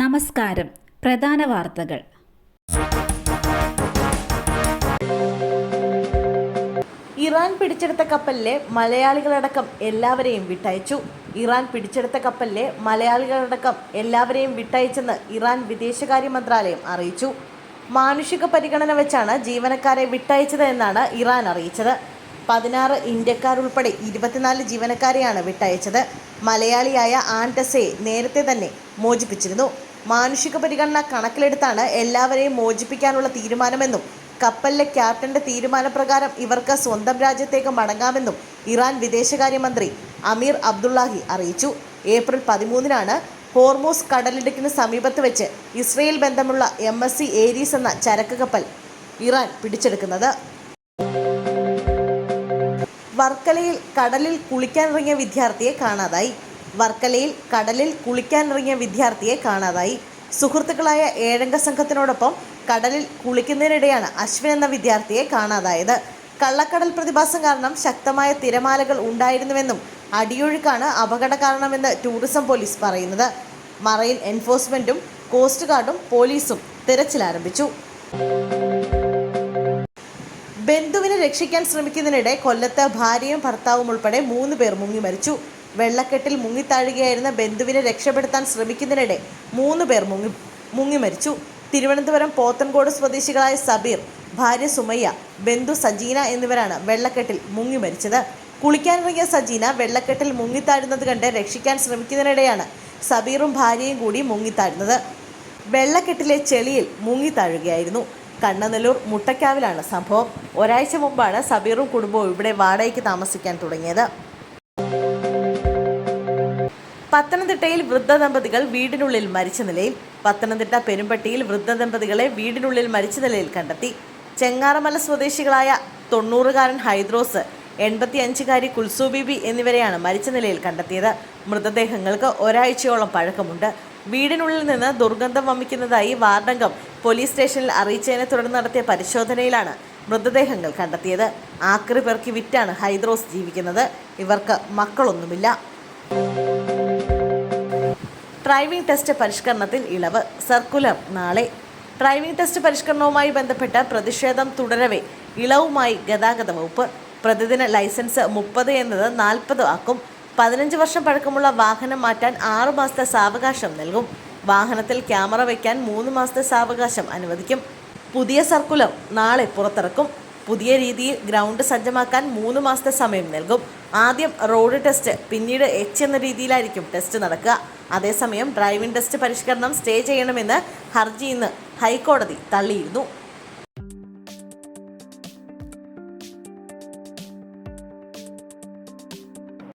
നമസ്കാരം. പ്രധാന വാർത്തകൾ. ഇറാൻ പിടിച്ചെടുത്ത കപ്പലിലെ മലയാളികളടക്കം എല്ലാവരെയും വിട്ടയച്ചു. ഇറാൻ പിടിച്ചെടുത്ത കപ്പലിലെ മലയാളികളടക്കം എല്ലാവരെയും വിട്ടയച്ചെന്ന് ഇറാൻ വിദേശകാര്യ മന്ത്രാലയം അറിയിച്ചു. മാനുഷിക പരിഗണന വെച്ചാണ് ജീവനക്കാരെ വിട്ടയച്ചത് എന്നാണ് ഇറാൻ അറിയിച്ചത്. പതിനാറ് ഇന്ത്യക്കാരുൾപ്പെടെ ഇരുപത്തിനാല് ജീവനക്കാരെയാണ് വിട്ടയച്ചത്. മലയാളിയായ ആൻഡസയെ നേരത്തെ തന്നെ മോചിപ്പിച്ചിരുന്നു. മാനുഷിക പരിഗണന കണക്കിലെടുത്താണ് എല്ലാവരെയും മോചിപ്പിക്കാനുള്ള തീരുമാനമെന്നും കപ്പലിലെ ക്യാപ്റ്റന്റെ തീരുമാനപ്രകാരം ഇവർക്ക് സ്വന്തം രാജ്യത്തേക്ക് മടങ്ങാമെന്നും ഇറാൻ വിദേശകാര്യമന്ത്രി അമീർ അബ്ദുള്ളാഹി അറിയിച്ചു. ഏപ്രിൽ പതിമൂന്നിനാണ് ഹോർമോസ് കടലിടുക്കിന് സമീപത്ത് വെച്ച് ഇസ്രയേൽ ബന്ധമുള്ള എം എസ് സി ഏരീസ് എന്ന ചരക്ക് കപ്പൽ ഇറാൻ പിടിച്ചെടുക്കുന്നത്. വർക്കലയിൽ കടലിൽ കുളിക്കാനിറങ്ങിയ വിദ്യാർത്ഥിയെ കാണാതായി. വർക്കലയിൽ കടലിൽ കുളിക്കാനിറങ്ങിയ വിദ്യാർത്ഥിയെ കാണാതായി. സുഹൃത്തുക്കളായ ഏഴംഗ സംഘത്തിനോടൊപ്പം കടലിൽ കുളിക്കുന്നതിനിടെയാണ് അശ്വിൻ എന്ന വിദ്യാർത്ഥിയെ കാണാതായത്. കള്ളക്കടൽ പ്രതിഭാസം കാരണം ശക്തമായ തിരമാലകൾ ഉണ്ടായിരുന്നുവെന്നും അടിയൊഴുക്കാണ് അപകട കാരണമെന്ന് ടൂറിസം പോലീസ് പറയുന്നത്. മറൈൻ എൻഫോഴ്സ്മെന്റും കോസ്റ്റ് ഗാർഡും പോലീസും തിരച്ചിൽ ആരംഭിച്ചു ബന്ധുവിനെ രക്ഷിക്കാൻ ശ്രമിക്കുന്നതിനിടെ കൊല്ലത്ത് ഭാര്യയും ഭർത്താവും ഉൾപ്പെടെ മൂന്ന് പേർ മുങ്ങി മരിച്ചു. വെള്ളക്കെട്ടിൽ മുങ്ങിത്താഴുകയായിരുന്ന ബന്ധുവിനെ രക്ഷപ്പെടുത്താൻ ശ്രമിക്കുന്നതിനിടെ മൂന്ന് പേർ മുങ്ങി മുങ്ങി മരിച്ചു. തിരുവനന്തപുരം പോത്തൻകോട് സ്വദേശികളായ സബീർ ഭാര്യ സുമയ്യ ബന്ധു സജീന എന്നിവരാണ് വെള്ളക്കെട്ടിൽ മുങ്ങി മരിച്ചത്. കുളിക്കാനിറങ്ങിയ സജീന വെള്ളക്കെട്ടിൽ മുങ്ങിത്താഴുന്നത് കണ്ട് രക്ഷിക്കാൻ ശ്രമിക്കുന്നതിനിടെയാണ് സബീറും ഭാര്യയും കൂടി മുങ്ങിത്താഴുന്നത്. വെള്ളക്കെട്ടിലെ ചെളിയിൽ മുങ്ങിത്താഴുകയായിരുന്നു. കണ്ണനല്ലൂർ മുട്ടക്കാവിലാണ് സംഭവം. ഒരാഴ്ച മുമ്പാണ് സബീറും കുടുംബവും ഇവിടെ വാടകയ്ക്ക് താമസിക്കാൻ തുടങ്ങിയത്. പത്തനംതിട്ടയിൽ വൃദ്ധ ദമ്പതികൾ വീടിനുള്ളിൽ മരിച്ച നിലയിൽ പത്തനംതിട്ട പെരുമ്പട്ടിയിൽ വൃദ്ധ ദമ്പതികളെ വീടിനുള്ളിൽ മരിച്ച നിലയിൽ കണ്ടെത്തി. ചെങ്ങാറമല സ്വദേശികളായ തൊണ്ണൂറുകാരൻ ഹൈദ്രോസ് എൺപത്തി അഞ്ചുകാരി കുൽസു ബീബി എന്നിവരെയാണ് മരിച്ച നിലയിൽ കണ്ടെത്തിയത്. മൃതദേഹങ്ങൾക്ക് ഒരാഴ്ചയോളം പഴക്കമുണ്ട്. വീടിനുള്ളിൽ നിന്ന് ദുർഗന്ധം വമിക്കുന്നതായി വാർഡംഗം പോലീസ് സ്റ്റേഷനിൽ അറിയിച്ചതിനെ തുടർന്ന് നടത്തിയ പരിശോധനയിലാണ് മൃതദേഹങ്ങൾ കണ്ടെത്തിയത്. ആക്രി പെറുക്കി വിറ്റാണ് ഹൈദ്രോസ് ജീവിക്കുന്നത്. ഇവർക്ക് മക്കളൊന്നുമില്ല. ഡ്രൈവിംഗ് ടെസ്റ്റ് പരിഷ്കരണത്തിൽ ഇളവ്. സർക്കുലർ നാളെ. ഡ്രൈവിംഗ് ടെസ്റ്റ് പരിഷ്കരണവുമായി ബന്ധപ്പെട്ട് പ്രതിഷേധം തുടരവെ. ഇളവുമായി ഗതാഗത വകുപ്പ്. പ്രതിദിന ലൈസൻസ് മുപ്പത് എന്നത് നാൽപ്പത് ആക്കും. പതിനഞ്ച് വർഷം പഴക്കമുള്ള വാഹനം മാറ്റാൻ ആറു മാസത്തെ സാവകാശം നൽകും. വാഹനത്തിൽ ക്യാമറ വയ്ക്കാൻ മൂന്ന് മാസത്തെ സാവകാശം അനുവദിക്കും. പുതിയ സർക്കുലർ നാളെ പുറത്തിറക്കും. പുതിയ രീതിയിൽ ഗ്രൗണ്ട് സജ്ജമാക്കാൻ മൂന്ന് മാസത്തെ സമയം നൽകും. ആദ്യം റോഡ് ടെസ്റ്റ് പിന്നീട് എച്ച് എന്ന രീതിയിലായിരിക്കും ടെസ്റ്റ് നടക്കുക. അതേസമയം ഡ്രൈവിംഗ് ടെസ്റ്റ് പരിഷ്കരണം സ്റ്റേ ചെയ്യണമെന്ന് ഹർജി ഇന്ന് ഹൈക്കോടതി തള്ളിയിരുന്നു.